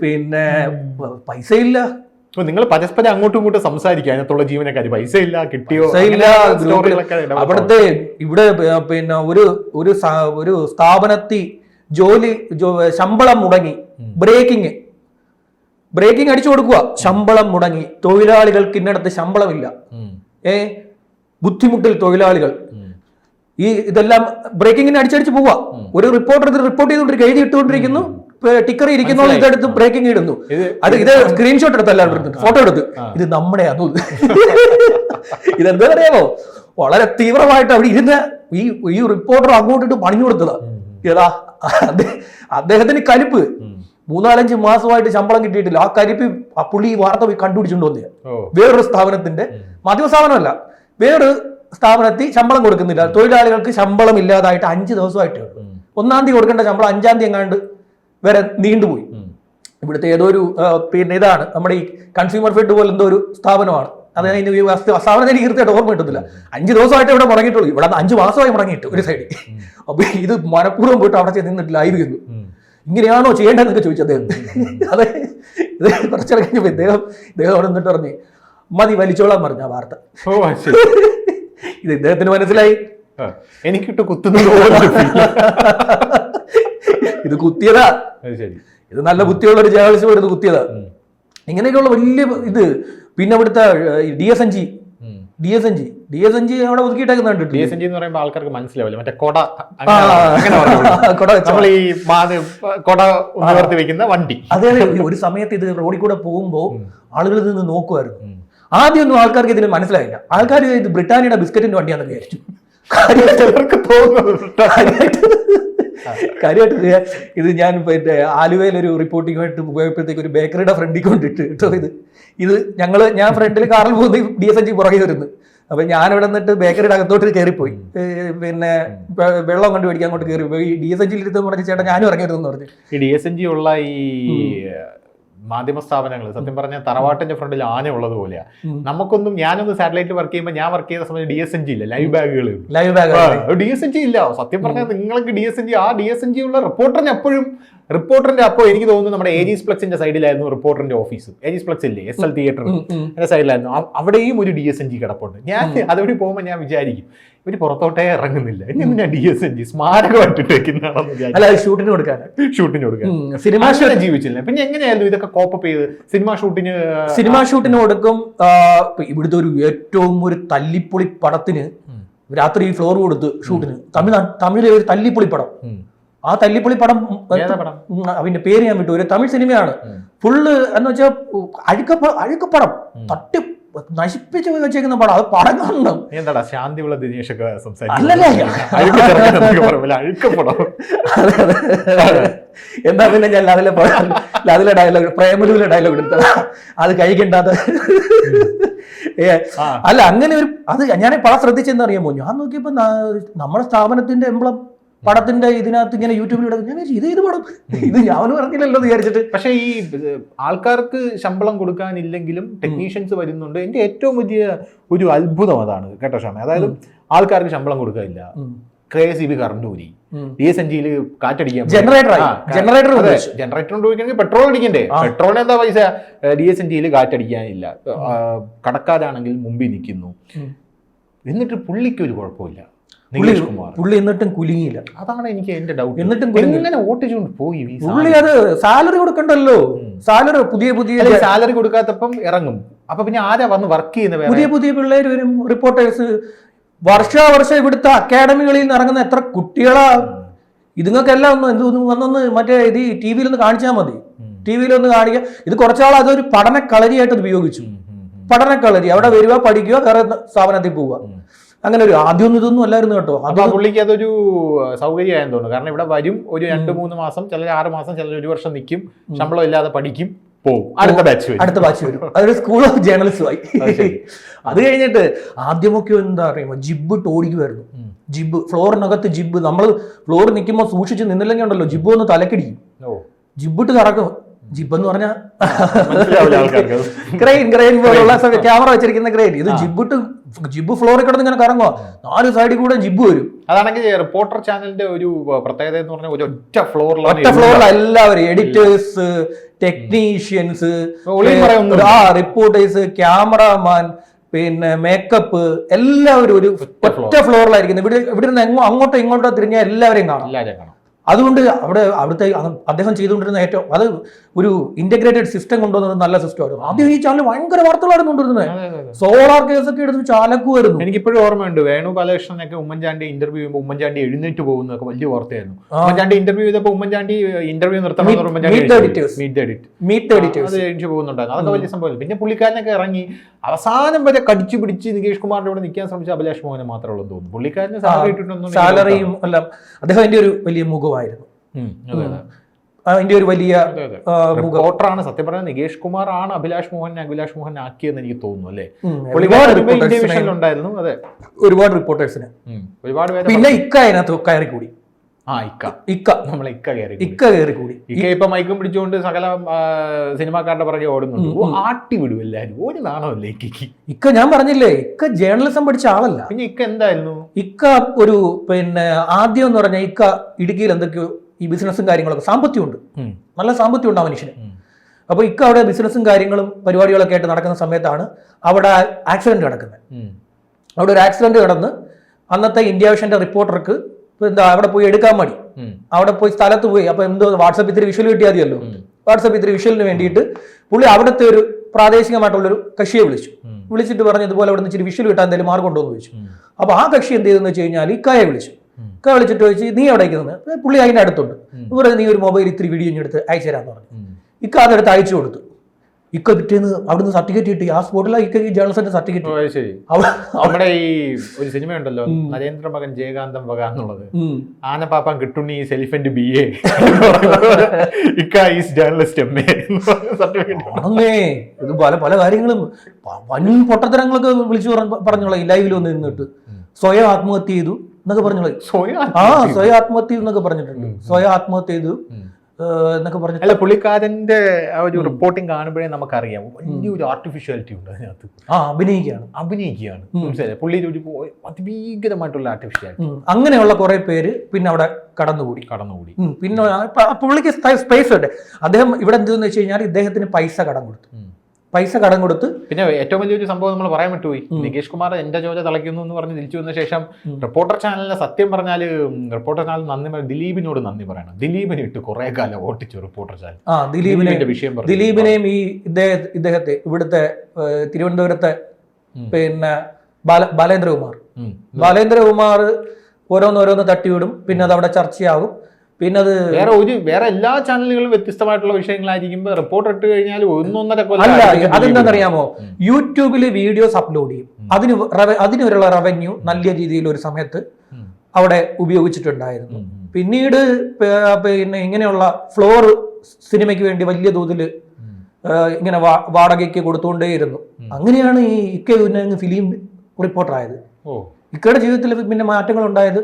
പിന്നെ പൈസ ഇല്ല നിങ്ങൾ പരസ്പരം അങ്ങോട്ടും ഇങ്ങോട്ടും സംസാരിക്കുക. അതിനകത്തുള്ള ജീവനക്കാർ പൈസ ഇല്ല കിട്ടിയോ? അവിടുത്തെ ഇവിടെ പിന്നെ ഒരു ഒരു ഒരു സ്ഥാപനത്തിൽ ജോലി ശമ്പളം മുടങ്ങി. ബ്രേക്കിംഗ്. ബ്രേക്കിംഗ് അടിച്ചു കൊടുക്കുക. ശമ്പളം മുടങ്ങി. തൊഴിലാളികൾക്ക് ഇന്നടത്ത് ശമ്പളമില്ല. ഏ? ബുദ്ധിമുട്ടിൽ തൊഴിലാളികൾ. ഈ ഇതെല്ലാം ബ്രേക്കിങ്ങിനെ അടിച്ചടിച്ച് പോവാ. ഒരു റിപ്പോർട്ടർ ഇത് റിപ്പോർട്ട് ചെയ്തുകൊണ്ടിരിക്കും എഴുതി ഇട്ടുകൊണ്ടിരിക്കുന്നു ടിക്കർ ഇരിക്കുന്നു ഇതെടുത്ത് ബ്രേക്കിംഗ് ഇടുന്നു. അത് ഇത് സ്ക്രീൻഷോട്ട് എടുത്ത് എല്ലാവരും ഫോട്ടോ എടുത്ത്. ഇത് നമ്മുടെ അത്. ഇതെന്താ അറിയാമോ വളരെ തീവ്രമായിട്ട് അവിടെ ഇരുന്ന ഈ ഈ റിപ്പോർട്ടർ അങ്ങോട്ടിട്ട് പണിഞ്ഞു കൊടുത്തതാ. ഏതാ? അദ്ദേഹ- അദ്ദേഹത്തിന് കലിപ്പ്. മൂന്നാലഞ്ച് മാസമായിട്ട് ശമ്പളം കിട്ടിയിട്ടില്ല. ആ കരിപ്പ് ആ പുള്ളി ഈ വാർത്ത പോയി കണ്ടുപിടിച്ചുകൊണ്ട് വന്നേ ഓ. വേറൊരു സ്ഥാപനത്തിന്റെ മാധ്യമ സ്ഥാപനമല്ല. വേറൊരു സ്ഥാപനത്തിൽ ശമ്പളം കൊടുക്കുന്നില്ല. തൊഴിലാളികൾക്ക് ശമ്പളം ഇല്ലാതായിട്ട് അഞ്ച് ദിവസമായിട്ടേ ഉള്ളൂ. ഒന്നാം തീയതി കൊടുക്കേണ്ട ശമ്പളം അഞ്ചാം തീയതി എങ്ങാണ്ട് വരെ നീണ്ടുപോയി. ഇവിടുത്തെ ഏതോ ഒരു പിന്നെ ഇതാണ് നമ്മുടെ ഈ കൺസ്യൂമർ ഫെഡ് പോലെ എന്തോ ഒരു സ്ഥാപനമാണ്. അത് അതിന്റെ ഈ സ്ഥാപനം എനിക്ക് കൃത്യമായിട്ട് ഓർമ്മ കിട്ടുന്നില്ല അഞ്ച് ദിവസമായിട്ട് ഇവിടെ മുടങ്ങിയിട്ടുള്ളൂ. ഇവിടെ അഞ്ച് മാസമായി മുടങ്ങിയിട്ട് ഒരു സൈഡിൽ അപ്പൊ ഇത് മനഃപൂർവം പോയിട്ട് അവിടെ ചെന്ന് നിന്നിട്ട് ലൈവ് ചെയ്യുന്നു ഇങ്ങനെയാണോ ചെയ്യേണ്ടതെന്നൊക്കെ ചോദിച്ചു അദ്ദേഹം. അതെ. ഇത് കുറച്ചു കഴിഞ്ഞപ്പോൾ ഇദ്ദേഹം ഇദ്ദേഹം അവിടെ നിന്നിട്ട് പറഞ്ഞു മതി വലിച്ചോളാൻ പറഞ്ഞു ആ വാർത്ത. ഇത് ഇദ്ദേഹത്തിന് മനസ്സിലായി. എനിക്കിട്ട് കുത്തുന്നത്. ഇത് കുത്തിയതാ. ശരി. ഇത് നല്ല ബുദ്ധിയുള്ള ഒരു ജേർണലിസ്റ്റ് എടുത്ത് കുത്തിയതാ. ഇങ്ങനെയൊക്കെയുള്ള വലിയ ഇത് പിന്നെ അവിടുത്തെ D S N G D S N G D S N G അവിടെ ഒതുക്കിയിട്ടൊക്കെ ഡി എസ് എൻ ജി എന്ന് പറയുമ്പോൾ ആൾക്കാർക്ക് മനസ്സിലാവില്ല. മറ്റേ കൊട നമ്മൾ ഈ കൊട ഉയർത്തി വെക്കുന്ന വണ്ടി. അതെ ഒരു സമയത്ത് ഇത് റോഡിൽ കൂടെ പോകുമ്പോൾ ആളുകളിൽ നിന്ന് നോക്കുമായിരുന്നു. ആദ്യമൊന്നും ആൾക്കാർക്ക് ഇതിന് മനസ്സിലായില്ല. ആൾക്കാർ ഇത് ബ്രിട്ടാനിയുടെ ബിസ്ക്കറ്റിന്റെ വണ്ടിയാണെന്ന് വിചാരിച്ചു. കാര്യമായിട്ട് കാര്യമായിട്ട് ഇത് ഞാൻ പിന്നെ ആലുവയിൽ ഒരു റിപ്പോർട്ടിങ്ങായിട്ട് പോയപ്പോഴത്തേക്ക് ഒരു ബേക്കറിയുടെ ഫ്രണ്ടിൽ കൊണ്ടിട്ട് കേട്ടോ ഇത്. ഇത് ഞങ്ങൾ ഞാൻ ഫ്രണ്ടിൽ കാറിൽ പോകുന്ന ഡി എസ് എൻ ജി പുറകെ വരുന്നു. അപ്പൊ ഞാൻ ഇവിടെ നിന്നിട്ട് ബേക്കറിയുടെ അകത്തോട്ട് കയറിപ്പോയി പിന്നെ വെള്ളം കൊണ്ട് മേടിക്കാൻ അങ്ങോട്ട് കയറിപ്പോയി ഈ ഡി എസ് എൻ ജിയിൽ ഇരുന്ന് പറഞ്ഞ ചേട്ടാ ഞാനും ഇറങ്ങി വരുന്നു പറഞ്ഞു. ഈ ഡി എസ് എൻ ജി ഉള്ള ഈ മാധ്യമ സ്ഥാപനങ്ങൾ. സത്യം പറഞ്ഞാൽ തറവാട്ടിന്റെ ഫ്രണ്ടിൽ ആന ഉള്ളത് പോലെയാ. നമുക്കൊന്നും ഞാനൊന്ന് സാറ്റലൈറ്റ് വർക്ക് ചെയ്യുമ്പോൾ ഞാൻ വർക്ക് ചെയ്ത സമയത്ത് ഡി എസ് എൻ ജി ഇല്ല? ലൈവ് ബാഗുകൾ live bag D S N G ഇല്ല. സത്യം പറഞ്ഞാൽ നിങ്ങൾക്ക് ഡി എസ് എൻ ജി ആ ഡി എസ് എൻ ജി ഉള്ള റിപ്പോർട്ടറിന് എപ്പോഴും റിപ്പോർട്ടറിന്റെ അപ്പോൾ എനിക്ക് തോന്നുന്നു നമ്മുടെ ഏജീസ് പ്ലക്സിന്റെ സൈഡിലായിരുന്നു റിപ്പോർട്ടറിന്റെ ഓഫീസ് ഏജീസ് പ്ലക്സ് ഇല്ലേ? എസ് എൽ തിയേറ്റർ എന്റെ സൈഡിലായിരുന്നു. അവിടെയും ഒരു ഡി എസ് എൻ ജി കിടപ്പുണ്ട്. ഞാൻ അതുവഴി പോകുമ്പോൾ ഞാൻ വിചാരിക്കും ഇവർ പുറത്തോട്ടേ ഇറങ്ങുന്നില്ല. ഇനി ഡി എസ് എൻ ജി സ്മാരകമായിട്ട് ഇട്ടേക്കുന്നതാണെന്ന് അല്ല ഷൂട്ടിന് കൊടുക്കാനാണ് ഷൂട്ടിന് കൊടുക്കാൻ. സിനിമ ഷൂട്ട് ജീവിച്ചില്ല? പിന്നെ എങ്ങനെയായിരുന്നു ഇതൊക്കെ കോപ്പപ്പ് ചെയ്ത് സിനിമ ഷൂട്ടിന് സിനിമ ഷൂട്ടിന് കൊടുക്കും. ഇവിടുത്തെ ഒരു ഏറ്റവും ഒരു തല്ലിപ്പൊളി പടത്തിന്. രാത്രി ഫ്ലോർ കൊടുത്ത് ഷൂട്ടിന്. തമിഴ്നാട് തമിഴിലെ ഒരു തല്ലിപ്പൊളി പടം. ആ തല്ലിപ്പൊളി പടം അതിന്റെ പേര് ഞാൻ വിട്ടു. ഒരു തമിഴ് സിനിമയാണ്. ഫുള്ള് എന്ന് വെച്ചാൽ അഴുക്കപ്പ അഴുക്കപ്പടം. തട്ടി നശിപ്പിച്ച് വെച്ചേക്കുന്ന പടം. അത് പടം കാണണം എന്താടാ ശാന്തിയുള്ള ദിനേശൊക്കെ. എന്താ പിന്നെ ഞാൻ അതിലെ അതിലെ ഡയലോഗ് പ്രേമലുവിലെ ഡയലോഗ് എടുത്തത്. അത് കഴിക്കണ്ടാത്ത അല്ല അങ്ങനെ ഒരു അത് ഞാൻ പടം ശ്രദ്ധിച്ചെന്ന് അറിയാമോ? ഞാൻ നോക്കിയപ്പോ നമ്മുടെ സ്ഥാപനത്തിന്റെ എംബ്ലം പടത്തിന്റെ ഇതിനകത്ത് ഇങ്ങനെ യൂട്യൂബിൽ ഇടുന്നത് ഞാൻ ഇത് ഇത് പടം. ഇത് ഞാൻ പറഞ്ഞില്ലല്ലോ വിചാരിച്ചിട്ട്. പക്ഷേ ഈ ആൾക്കാർക്ക് ശമ്പളം കൊടുക്കാനില്ലെങ്കിലും ടെക്നീഷ്യൻസ് വരുന്നുണ്ട്. എന്റെ ഏറ്റവും വലിയ ഒരു അത്ഭുതം അതാണ് കേട്ടോ ക്ഷമ അതായത് ആൾക്കാർക്ക് ശമ്പളം കൊടുക്കാനില്ല. K S E B current ഊരി. ഉം. ഡി എസ് എൻ ജിയിൽ കാറ്റടിക്കാൻ ജനറേറ്റർ generator കൊണ്ട് ഉപയോഗിക്കണമെങ്കിൽ പെട്രോൾ അടിക്കണ്ടേ. പെട്രോളിന് എന്താ പൈസ? ഡി എസ് എൻ ജിയിൽ കാറ്റടിക്കാനില്ല. കടക്കാരാണെങ്കിൽ മുമ്പിൽ നിൽക്കുന്നു. എന്നിട്ട് പുള്ളിക്ക് ഒരു കുഴപ്പമില്ല. നികേഷ് കുമാർ. പുള്ളി എന്നിട്ടും കുലുങ്ങിയില്ല. അതാണ് എനിക്ക് എന്റെ ഡൗട്ട് എന്നിട്ടും എങ്ങനെ എങ്ങനെ ചെയ്തുകൊണ്ട് പോയി പുള്ളി അത് സാലറി കൊടുക്കണ്ടല്ലോ. സാലറി പുതിയ പുതിയ സാലറി കൊടുക്കാത്തപ്പം ഇറങ്ങും. അപ്പൊ പിന്നെ ആരാ വന്ന് വർക്ക് ചെയ്യുന്ന വേറെ? പുതിയ പുതിയ പിള്ളേർ വരും റിപ്പോർട്ടേഴ്സ് വർഷാവർഷം ഇവിടുത്തെ അക്കാഡമികളിൽ നിന്ന് ഇറങ്ങുന്ന എത്ര കുട്ടികളാ? ഇതുങ്ങൾക്കെല്ലാം ഒന്ന് എന്തോ വന്നൊന്ന് മറ്റേ ഇത് ടി വിയിലൊന്ന് കാണിച്ചാൽ മതി. ടി വിയിലൊന്ന് കാണിക്കുക ഇത് കുറച്ചാൾ അതൊരു പഠന കളരിയായിട്ട് ഉപയോഗിച്ചു. പഠന കളരി അവിടെ വരിക പഠിക്കുക വേറെ സ്ഥാപനത്തിൽ പോവുക. അങ്ങനെ ഒരു ആദ്യമൊന്നും ഇതൊന്നും അല്ലായിരുന്നു കേട്ടോ. അത് അപ്പൊ പുള്ളിക്ക് അതൊരു സൗകര്യമായെന്ന് തോന്നുന്നു. കാരണം ഇവിടെ വരും ഒരു രണ്ട് മൂന്ന് മാസം ചിലർ ആറ് മാസം ചിലർ ഒരു വർഷം നിൽക്കും ശമ്പളം ഇല്ലാതെ പഠിക്കും. പോകും അടുത്ത ബാച്ച് വരും. അടുത്ത ബാച്ച് വരും. അതൊരു സ്കൂൾ ഓഫ് ജേർണലിസ്റ്റുമായി അത് കഴിഞ്ഞിട്ട് ആദ്യമൊക്കെ എന്താ പറയുക ജിബ് ടോടിക്കുമായിരുന്നു ജിബ് ഫ്ലോറിനകത്ത് ജിബ്. നമ്മൾ ഫ്ലോറിൽ നിൽക്കുമ്പോൾ സൂക്ഷിച്ച് നിന്നില്ലെങ്കിൽ ഉണ്ടല്ലോ ജിബ് ഒന്ന് തലക്കിടിക്കും. ജിബിട്ട് കറക്കും ജിബ് എന്ന് പറഞ്ഞാൽ. ക്രെയിൻ ക്രെയിൻ പോലുള്ള ക്യാമറ വെച്ചിരിക്കുന്ന ക്രെയിൻ ഇത് ജിബിട്ട് ജിബ് ഫ്ലോറിൽ കിടന്ന് ഇങ്ങനെ കറങ്ങുക നാല് സൈഡിൽ കൂടെ ജിബ് വരും. അതാണെങ്കിൽ റിപ്പോർട്ടർ ചാനലിന്റെ ഒരു പ്രത്യേകത എന്ന് പറഞ്ഞാൽ ഒരു ഒറ്റ ഫ്ലോറിൽ ഒറ്റ ഫ്ലോറിൽ എല്ലാവരും. Editors technicians. ആ റിപ്പോർട്ടേഴ്സ് ക്യാമറമാൻ പിന്നെ മേക്കപ്പ് എല്ലാവരും ഒരു ഒറ്റ ഫ്ലോറിലായിരിക്കുന്നത് ഇവിടെ ഇവിടെ നിന്ന് അങ്ങോട്ടോ ഇങ്ങോട്ടോ തിരിഞ്ഞാൽ എല്ലാവരെയും കാണാം. എല്ലാവരെയും കാണാം. അതുകൊണ്ട് അവിടെ അവിടുത്തെ അദ്ദേഹം ചെയ്തുകൊണ്ടിരുന്ന ഏറ്റവും അത് ഒരു ഇന്റഗ്രേറ്റഡ് സിസ്റ്റം കൊണ്ടുവന്നത് നല്ല സിസ്റ്റമായിരുന്നു ആദ്യം ഈ ചാനൽ ഭയങ്കര വാർത്തകളായിരുന്നു കൊണ്ടുവരുന്നത്. സോളാർ കേസ് ഒക്കെ എടുത്ത് ചാലക്കുമായിരുന്നു എനിക്കിപ്പോഴും ഓർമ്മയുണ്ട് വേണു ബാലകൃഷ്ണനൊക്കെ ഉമ്മൻചാണ്ടി ഇന്റർവ്യൂ ചെയ്യുമ്പോൾ ഉമ്മൻചാണ്ടി എഴുന്നേറ്റ് പോകുന്നതൊക്കെ വലിയ വാർത്തയായിരുന്നു. ഉമ്മൻചാണ്ടി ഇന്റർവ്യൂ ചെയ്തപ്പോൾ ഉമ്മൻചാണ്ടി ഇന്റർവ്യൂ നിർത്തണം എഴുതി. പോകുന്നുണ്ടായിരുന്നു. അതൊക്കെ വലിയ സംഭവം പിന്നെ പുള്ളിക്കാരനൊക്കെ ഇറങ്ങി അവസാനം വരെ കടിച്ചു പിടിച്ച് നികേഷ് കുമാറിന്റെ കൂടെ നിൽക്കാൻ ശ്രമിച്ച അഭിലാഷ് മോഹനെ മാത്രമേ ഉള്ളൂ തോന്നുന്നു. പുള്ളിക്കാരന് സാലറി സാലറിയും എല്ലാം അദ്ദേഹം ഒരു വലിയ മുഖമായിരുന്നു അതെ. അതിന്റെ ഒരു വലിയ. റിപ്പോർട്ടറാണ് സത്യം പറഞ്ഞാൽ നികേഷ് കുമാർ ആണ് അഭിലാഷ് മോഹൻ അഭിലാഷ് മോഹൻ ആക്കിയെന്ന് എനിക്ക് തോന്നുന്നു അല്ലേ? ഒരുപാട് ഉണ്ടായിരുന്നു അതെ. ഒരുപാട് റിപ്പോർട്ടേഴ്സിന് ഒരുപാട് പിന്നെ ഇക്ക അതിനകത്ത് കയറി കൂടി ആ ഇക്ക. ഇക്ക. നമ്മളെ ഇക്ക കയറി ഇക്ക കയറി കൂടി ഇക്ക ഇപ്പൊ മൈക്കും പിടിച്ചുകൊണ്ട് സകല സിനിമാക്കാരുടെ പുറകെ ഓടുന്നുണ്ട്. ആട്ടി വിടും എല്ലാരും ഒരു നാണമല്ലേ ഇക്കയ്ക്ക്. ഇക്ക ഞാൻ പറഞ്ഞില്ലേ ഇക്ക ജേർണലിസം പഠിച്ച ആളല്ല. പിന്നെ ഇക്ക എന്തായിരുന്നു? ഇക്ക ഒരു പിന്നെ ആദ്യം എന്ന് പറഞ്ഞാൽ ഇക്ക ഇടുക്കിയിൽ എന്തൊക്കെയോ ഈ ബിസിനസ്സും കാര്യങ്ങളൊക്കെ സാമ്പത്തികമുണ്ട്. നല്ല സാമ്പത്തികം ഉണ്ട് ആ മനുഷ്യന് അപ്പൊ അപ്പോൾ ഇക്ക അവിടെ ബിസിനസ്സും കാര്യങ്ങളും പരിപാടികളൊക്കെ ആയിട്ട് നടക്കുന്ന സമയത്താണ് അവിടെ ആക്സിഡന്റ് നടക്കുന്നത് അവിടെ ഒരു ആക്സിഡന്റ് നടന്ന് അന്നത്തെ ഇന്ത്യ വിഷന്റെ റിപ്പോർട്ടർക്ക് എന്താ അവിടെ പോയി എടുക്കാൻ മതി അവിടെ പോയി സ്ഥലത്ത് പോയി. അപ്പൊ എന്തോ വാട്സപ്പ് ഇത്തിരി വിഷ്വൽ കിട്ടിയാൽ മതിയല്ലോ. വാട്സപ്പ് ഇത്തിരി വിഷ്വലിന് വേണ്ടിയിട്ട് പുള്ളി അവിടുത്തെ ഒരു പ്രാദേശികമായിട്ടുള്ളൊരു കക്ഷിയെ വിളിച്ചു. വിളിച്ചിട്ട് പറഞ്ഞു ഇതുപോലെ അവിടെ നിന്ന് ഇച്ചിരി വിഷ്വൽ കിട്ടാൻ എന്തെങ്കിലും മാർഗം ഉണ്ടോ എന്ന് ചോദിച്ചു. ഉം, അപ്പൊ ആ കക്ഷി എന്ത് ചെയ്തെന്ന് വെച്ച് കഴിഞ്ഞാൽ ഈ കായ വിളിച്ചു കായ വിളിച്ചിട്ട് ചോദിച്ചു നീ എവിടേക്ക് നിന്ന് പുള്ളി അതിന്റെ അടുത്തുണ്ട് ഉം. നീ ഒരു മൊബൈൽ ഇത്തിരി വീഡിയോ എടുത്ത് അയച്ചു തരാന്ന് പറഞ്ഞു. ഇക്ക അതെടുത്ത് അയച്ചു കൊടുത്തു. ഇക്ക പിറ്റേന്ന് അവിടുന്ന് സർട്ടിഫിക്കറ്റ് കിട്ടി. ആ സ്പോട്ടിലാണ് ഇക്ക ഈ ജേർണലിസ്റ്റിന്റെ സർട്ടിഫിക്കറ്റ് നമ്മുടെ ഈ ഒരു സിനിമയുണ്ടല്ലോ നരേന്ദ്ര മകൻ ജയകാന്തം വക എന്നുള്ളത്. ആനപ്പാപ്പാൻ കിട്ടുണ്ണി സെലിഫന്റ് ബി എ ഇക്ക ഈസ് ജേർണലിസ്റ്റ് എം എ ഇത് പല പല കാര്യങ്ങളും. വൻ പൊട്ടത്തരങ്ങളൊക്കെ വിളിച്ചു പറഞ്ഞ- പറഞ്ഞോളാം ഈ ലൈവിൽ വന്ന് ഇരുന്നിട്ട് സ്വയം ആത്മഹത്യ ചെയ്തു എന്നൊക്കെ പറഞ്ഞോളാം. സ്വയം ആ സ്വയം ആത്മഹത്യ എന്നൊക്കെ പറഞ്ഞിട്ടുണ്ട്. സ്വയം ആത്മഹത്യ ചെയ്തു. എന്നൊക്കെ പറഞ്ഞു അല്ല പുള്ളിക്കാരന്റെ ആ ഒരു റിപ്പോർട്ടിംഗ് കാണുമ്പോഴേ നമുക്കറിയാം. വലിയൊരു ആർട്ടിഫിഷ്യാലിറ്റി ഉണ്ട് അതിനകത്ത്. ആ അഭിനയിക്കുകയാണ്. അഭിനയിക്കുകയാണ്. മനസ്സിലായി പുള്ളിയിൽ ഒരു അതിഭീകരമായിട്ടുള്ള ആർട്ടിഫിഷ്യാലിറ്റി. അങ്ങനെയുള്ള കുറെ പേര് പിന്നെ അവിടെ കടന്നുകൂടി. കടന്നുകൂടി. പിന്നെ പുള്ളിക്ക് സ്പേസ് ഉണ്ട്. അദ്ദേഹം ഇവിടെ എന്തെന്ന് വെച്ച് കഴിഞ്ഞാൽ ഇദ്ദേഹത്തിന് പൈസ കടം കൊടുത്തു. പൈസ കടം കൊടുത്ത് പിന്നെ ഏറ്റവും വലിയൊരു സംഭവം നമ്മൾ പറയാൻ പറ്റുപോയി നികേഷ് കുമാർ എന്റെ ജോജ തളയ്ക്കുന്നു എന്ന് പറഞ്ഞ് തിരിച്ചു വന്ന ശേഷം റിപ്പോർട്ടർ ചാനലിനെ സത്യം പറഞ്ഞാൽ റിപ്പോർട്ടർ ചാനൽ നന്ദി ദിലീപിനോട് നന്ദി പറയണം. ദിലീപിനെ ഇട്ട് കുറെ കാലം ഓട്ടിച്ചു റിപ്പോർട്ടർ ചാനൽ. ആ ദിലീപിനെ ദിലീപിന്റെ വിഷയം പറഞ്ഞു. ദിലീപിനെയും ഈ ഇദ്ദേഹ ഇദ്ദേഹത്തെ ഇവിടുത്തെ തിരുവനന്തപുരത്തെ പിന്നെ ബാല ബാലേന്ദ്രകുമാർ. ബാലേന്ദ്രകുമാർ ഓരോന്നോരോന്ന് തട്ടിവിടും. പിന്നെ അത് അവിടെ ചർച്ചയാകും. പിന്നെ അത് വേറെ ഒരു വേറെ എല്ലാ ചാനലുകളും വ്യത്യസ്തമായിട്ടുള്ള വിഷയങ്ങളായിരിക്കും റിപ്പോർട്ട് ഇട്ട് കഴിഞ്ഞാൽ ഒന്നൊന്നര കൊല്ലം അല്ല അതെന്താണെന്നറിയാമോ യൂട്യൂബിൽ വീഡിയോസ് അപ്ലോഡ് ചെയ്യും. അതിന് അതിനുള്ള റവന്യൂ നല്ല രീതിയിൽ ഒരു സമയത്ത് അവിടെ ഉപയോഗിച്ചിട്ടുണ്ടായിരുന്നു. പിന്നീട് പിന്നെ ഇങ്ങനെയുള്ള ഫ്ലോർ സിനിമയ്ക്ക് വേണ്ടി വലിയ തോതിൽ ഇങ്ങനെ വാടകയ്ക്ക് കൊടുത്തുകൊണ്ടേയിരുന്നു. അങ്ങനെയാണ് ഈ ഇക്ക ഫിലിം റിപ്പോർട്ടർ ആയത്. ഇക്കയുടെ ജീവിതത്തിൽ പിന്നെ മാറ്റങ്ങൾ ഉണ്ടായത്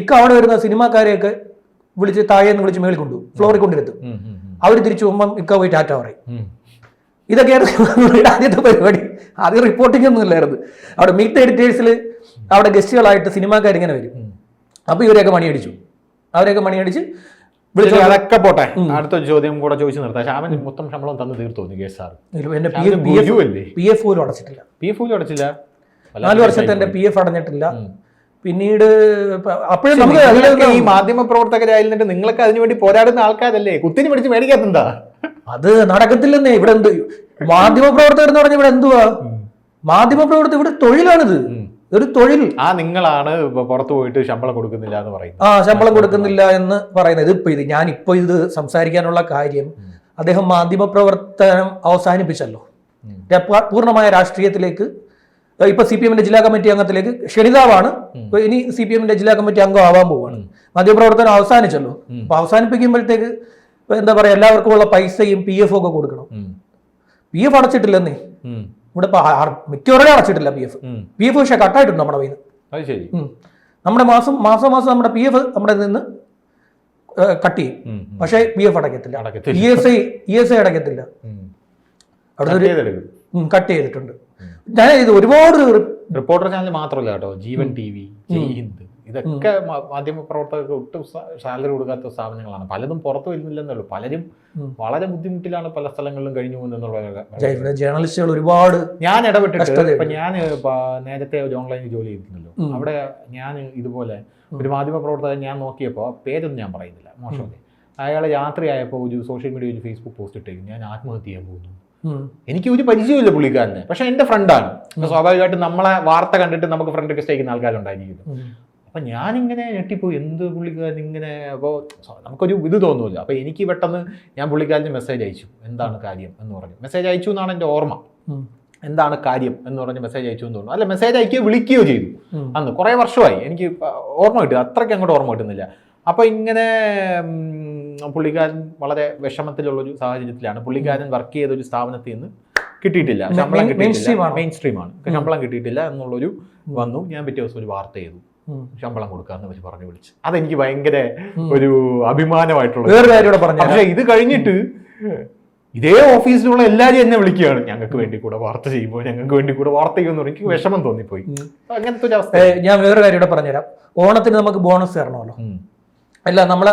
ഇക്ക അവിടെ വരുന്ന സിനിമാക്കാരെയൊക്കെ വിളിച്ച് താഴേന്ന് വിളിച്ച് മേളിൽ കൊണ്ടുപോകും ഫ്ലോറിൽ കൊണ്ടിരുത്തും. അവർ തിരിച്ചു പോകുമ്പം ഇക്ക പോയി ടാറ്റ പറയും. ഇതൊക്കെയായിരുന്നു ആദ്യത്തെ പരിപാടി. ആദ്യം റിപ്പോർട്ടിംഗ് ഒന്നും ഇല്ലായിരുന്നു. അവിടെ മീറ്റ് എഡിറ്റേഴ്സിൽ അവിടെ ഗസ്റ്റുകളായിട്ട് സിനിമാക്കാർ ഇങ്ങനെ വരും. അപ്പോൾ അപ്പൊ ഇവരെയൊക്കെ മണിയടിച്ചു. അവരെയൊക്കെ മണിയടിച്ച് അതൊക്കെ പോട്ടെ. അടുത്ത ചോദ്യം കൂടെ ചോദിച്ചു നിർത്താം. ശ്യാമൻ മൊത്തം ശമ്പളം തന്നു തീർത്തു കേസ് സാർ പി എഫ് പോലും അടച്ചിട്ടില്ല. പി എഫ് പോലും അടച്ചില്ല? നാല് വർഷത്തെ പി എഫ് അടഞ്ഞിട്ടില്ല. പിന്നീട് അപ്പോഴും നമുക്ക് ഈ മാധ്യമ പ്രവർത്തകരായിരുന്നിട്ട് നിങ്ങളൊക്കെ അതിനുവേണ്ടി പോരാടുന്ന ആൾക്കാരല്ലേ? കുത്തിന് പിടിച്ച് മേടിക്കാത്തെന്താ അത് നടക്കത്തില്ലെന്നേ ഇവിടെ എന്ത് മാധ്യമ പ്രവർത്തകർ എന്ന് പറഞ്ഞ ഇവിടെ എന്തുവാ? മാധ്യമ പ്രവർത്തകർ ഇവിടെ തൊഴിലാണിത്. ഒരു തൊഴിൽ. ആ നിങ്ങളാണ് പുറത്തു പോയിട്ട് ശമ്പളം കൊടുക്കുന്നില്ല എന്ന് പറയുന്നത്. ആ ശമ്പളം കൊടുക്കുന്നില്ല എന്ന് പറയുന്നത്. ഇപ്പൊ ഇത് ഞാൻ ഇപ്പൊ ഇത് സംസാരിക്കാനുള്ള കാര്യം അദ്ദേഹം മാധ്യമ പ്രവർത്തനം അവസാനിപ്പിച്ചല്ലോ പൂർണമായ രാഷ്ട്രീയത്തിലേക്ക് ഇപ്പൊ സി പി എമ്മിന്റെ ജില്ലാ കമ്മിറ്റി അംഗത്തിലേക്ക് ക്ഷണിതാവാണ് ഇനി സി പി എമ്മിന്റെ ജില്ലാ കമ്മിറ്റി അംഗം ആവാൻ പോവാണ് ഉം. മാധ്യമപ്രവർത്തനം അവസാനിച്ചല്ലോ. അപ്പൊ അവസാനിപ്പിക്കുമ്പോഴത്തേക്ക് എന്താ പറയാ എല്ലാവർക്കും ഉള്ള പൈസയും പി എഫ് ഒക്കെ കൊടുക്കണം. പി എഫ് അടച്ചിട്ടില്ലെന്നേ. ഇവിടെ ഇപ്പൊ മിക്കവരുടെ അടച്ചിട്ടില്ല പി എഫ്. പി എഫ് പക്ഷെ കട്ടായിട്ടുണ്ട് നമ്മുടെ കയ്യിൽ നിന്ന് നമ്മുടെ മാസം മാസം മാസം നമ്മുടെ പി എഫ് നമ്മുടെ നിന്ന് കട്ട് ചെയ്യും. പക്ഷേ P F അടയ്ക്കത്തില്ല. E S I E S I അടയ്ക്കത്തില്ല അവിടെ ഒരു ചെയ്തെടുക്കും. കട്ട് ചെയ്തിട്ടുണ്ട്. ഞാൻ ഇത് ഒരുപാട് റിപ്പോർട്ടർ ചാനൽ മാത്രമല്ല കേട്ടോ. ജീവൻ ടി വി ഹിന്ദ് ഇതൊക്കെ മാധ്യമ പ്രവർത്തകർക്ക് ഒട്ടും സാലറി കൊടുക്കാത്ത സ്ഥാപനങ്ങളാണ്. പലതും പുറത്തു വരുന്നില്ലെന്നുള്ളൂ പലരും വളരെ ബുദ്ധിമുട്ടിലാണ് പല സ്ഥലങ്ങളിലും കഴിഞ്ഞു പോകുന്നുള്ള ജ- ജേർണലിസ്റ്റുകൾ ഒരുപാട് ഞാൻ ഇടപെട്ടിട്ട് കഷ്ടതയുണ്ട്. ഇപ്പൊ ഞാൻ നേരത്തെ ഒരു ഓൺലൈനിൽ ജോലി ചെയ്തിരുന്നല്ലോ അവിടെ ഞാൻ ഇതുപോലെ ഒരു മാധ്യമ പ്രവർത്തകൻ ഞാൻ നോക്കിയപ്പോൾ പേരൊന്നും ഞാൻ പറയുന്നില്ല. മോശമല്ലേ? അയാൾ രാത്രിയായപ്പോൾ ഒരു സോഷ്യൽ മീഡിയ ഒരു ഫേസ്ബുക്ക് പോസ്റ്റ് ഇട്ടേക്കും ഞാൻ ആത്മഹത്യ ചെയ്യാൻ പോകുന്നു. എനിക്ക് ഒരു പരിചയമില്ല പുള്ളിക്കാരനെ. പക്ഷെ എന്റെ ഫ്രണ്ടാണ്. സ്വാഭാവികമായിട്ടും നമ്മളെ വാർത്ത കണ്ടിട്ട് നമുക്ക് ഫ്രണ്ട് റിക്വസ്റ്റ് അയക്കുന്ന ആൾക്കാരുണ്ടായിരിക്കും. അപ്പൊ ഞാനിങ്ങനെ ഞെട്ടിപ്പോയി. എന്ത് പുള്ളിക്കാരൻ ഇങ്ങനെ? അപ്പോൾ നമുക്കൊരു ഇത് തോന്നുമല്ലോ അപ്പൊ എനിക്ക് പെട്ടെന്ന് ഞാൻ പുള്ളിക്കാരന് മെസ്സേജ് അയച്ചു. എന്താണ് കാര്യം എന്ന് പറഞ്ഞു. മെസ്സേജ് അയച്ചു എന്നാണ് എന്റെ ഓർമ്മ. എന്താണ് കാര്യം എന്ന് പറഞ്ഞ് മെസ്സേജ് അയച്ചു എന്ന് തോന്നുന്നു. അല്ല മെസ്സേജ് അയക്കുകയോ വിളിക്കുകയോ ചെയ്തു. അന്ന് കുറേ വർഷമായി. എനിക്ക് ഓർമ്മ കിട്ടുക അത്രയ്ക്ക് അങ്ങോട്ട് ഓർമ്മ കിട്ടുന്നില്ല. അപ്പൊ ഇങ്ങനെ പുള്ളിക്കാരൻ വളരെ വിഷമത്തിലുള്ളൊരു സാഹചര്യത്തിലാണ്. പുള്ളിക്കാരൻ വർക്ക് ചെയ്ത ഒരു സ്ഥാപനത്തിൽ നിന്ന് കിട്ടിയിട്ടില്ല. ശമ്പളം കിട്ടിയിട്ടില്ല. മെയിൻ സ്ട്രീം ആണ്. ശമ്പളം കിട്ടിയിട്ടില്ല എന്നുള്ളൊരു വന്നു. ഞാൻ പിറ്റേ ദിവസം ഒരു വാർത്ത ചെയ്തു. ശമ്പളം കൊടുക്കാന്ന് വെച്ച് പറഞ്ഞു വിളിച്ച്. അതെനിക്ക് ഭയങ്കര ഒരു അഭിമാനമായിട്ടുള്ള കാര്യം കൂടെ പറഞ്ഞു പക്ഷേ ഇത് കഴിഞ്ഞിട്ട് ഇതേ ഓഫീസിലുള്ള എല്ലാവരും എന്നെ വിളിക്കുകയാണ്. ഞങ്ങൾക്ക് വേണ്ടി കൂടെ വാർത്ത ചെയ്യുമ്പോൾ ഞങ്ങൾക്ക് വേണ്ടി കൂടെ വാർത്ത ചെയ്യുമെന്ന് എനിക്ക് വിഷമം തോന്നിപ്പോയി. അങ്ങനത്തെ ഒരു അവസ്ഥ. ഞാൻ വേറൊരു കാര്യം ഇവിടെ പറഞ്ഞുതരാം. ഓണത്തിന് നമുക്ക് ബോണസ് തരണമല്ലോ. അല്ല നമ്മളെ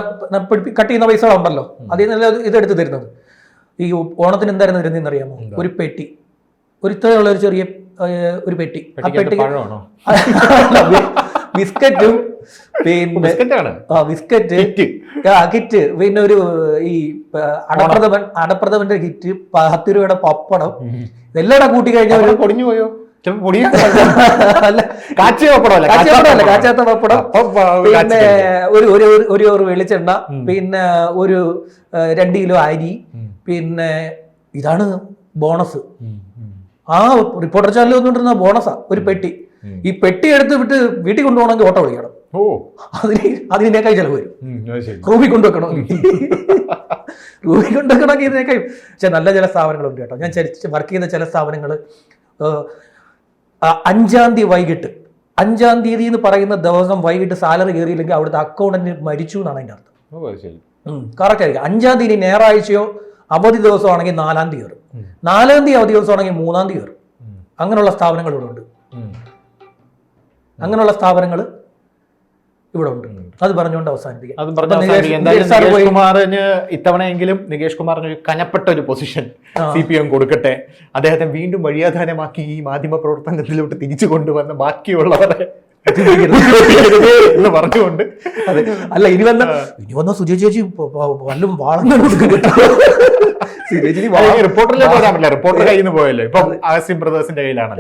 കട്ട് ചെയ്യുന്ന പൈസ ഉണ്ടല്ലോ അതിൽ നിന്നല്ല ഇത് ഇതെടുത്ത് തരുന്നത്? ഈ ഓണത്തിന് എന്തായിരുന്നു തരുന്നതെന്ന് അറിയാമോ ഒരു പെട്ടി. ഒരു ഇത്രയുള്ള ഒരു ചെറിയ ഒരു പെട്ടി. ആ പെട്ടി ബിസ്ക്കറ്റും പിന്നെ ആ ബിസ്ക്കറ്റ് കിറ്റ്. ആ കിറ്റ്. പിന്നെ ഒരു ഈ അടപ്രഥമൻ അടപ്രഥമന്റെ കിറ്റ് പത്ത് രൂപയുടെ പപ്പടം. ഇതെല്ലാം കൂടെ കൂട്ടി കഴിഞ്ഞാൽ പൊടിഞ്ഞു പോയോ? കാച്ചിയ പപ്പടമല്ല? കാച്ചാത്തല്ല കാച്ചാത്ത പപ്പടം. അപ്പം, ആ, പിന്നെ. ഒരു ഒരു ഒരു- വെളിച്ചെണ്ണ പിന്നെ ഒരു രണ്ട് കിലോ അരി പിന്നെ ഇതാണ് ബോണസ്. ആ റിപ്പോർട്ടർ ചാനൽ വന്നുകൊണ്ടിരുന്ന ബോണസാ ഒരു പെട്ടി. ഈ പെട്ടി എടുത്ത് വിട്ട് വീട്ടിൽ കൊണ്ടുപോകണമെങ്കിൽ ഓട്ടോ വിളിക്കണം. ഓ. അതിന് അതിനേക്കാൾ ചിലവ് വരും. റൂമിൽ കൊണ്ടുവെക്കണമെങ്കിൽ റൂമിൽ കൊണ്ടുവെക്കണമെങ്കിൽ ഇതിനേക്കാൾ പക്ഷെ നല്ല ചില സ്ഥാപനങ്ങളുണ്ട് കേട്ടോ. ഞാൻ വർക്ക് ചെയ്ത ചില സ്ഥാപനങ്ങൾ അഞ്ചാം തീയതി വൈകിട്ട് അഞ്ചാം തീയതി എന്ന് പറയുന്ന ദിവസം വൈകിട്ട് സാലറി കയറിയില്ലെങ്കിൽ അവിടുത്തെ അക്കൗണ്ടന്റ് മരിച്ചു എന്നാണ് അതിന്റെ അർത്ഥം. കറക്റ്റ് ആയിരിക്കും. അഞ്ചാം തീയതി ഞായറാഴ്ചയോ അവധി ദിവസം ആണെങ്കിൽ നാലാം തീയതി കയറും നാലാം തീയതി അവധി ദിവസം ആണെങ്കിൽ മൂന്നാം തീയതി കയറും അങ്ങനെയുള്ള സ്ഥാപനങ്ങൾ ഇവിടെ ഉണ്ട് അങ്ങനെയുള്ള സ്ഥാപനങ്ങൾ ഇവിടെ ഉണ്ട്. അത് പറഞ്ഞുകൊണ്ട് അവസാനിപ്പിക്കാം. അത് പറഞ്ഞ കുമാറിന് ഇത്തവണയെങ്കിലും നികേഷ് കുമാറിന് ഒരു കനപ്പെട്ട ഒരു പൊസിഷൻ. സി പി എം കൊടുക്കട്ടെ. അദ്ദേഹത്തെ വീണ്ടും വഴിയാധാരമാക്കി ഈ മാധ്യമ പ്രവർത്തനത്തിലോട്ട് തിരിച്ചു കൊണ്ടുവന്ന ബാക്കിയുള്ളവരെ എന്ന് പറഞ്ഞുകൊണ്ട് അല്ല ഇനി വന്ന ഇനി വന്ന സുജയ ചേച്ചി വല്ലതും വാളങ്ങൾ കൊടുക്കും റിപ്പോർട്ടറിലേക്ക് വരാൻ പറ്റില്ല. റിപ്പോർട്ടർ കയ്യിൽ നിന്ന് പോയല്ലോ? ഇപ്പൊ ആസിം ബ്രദേഴ്സിന്റെ കയ്യിലാണ്.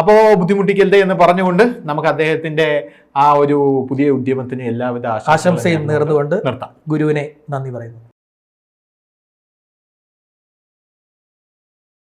അപ്പോ ബുദ്ധിമുട്ടിക്കരുത് എന്ന് പറഞ്ഞുകൊണ്ട് നമുക്ക് അദ്ദേഹത്തിന്റെ ആ ഒരു പുതിയ ഉദ്യമത്തിന് എല്ലാവിധ ആശംസയും നേർന്നുകൊണ്ട് നിർത്താം. ഗുരുവിനെ നന്ദി പറയുന്നു.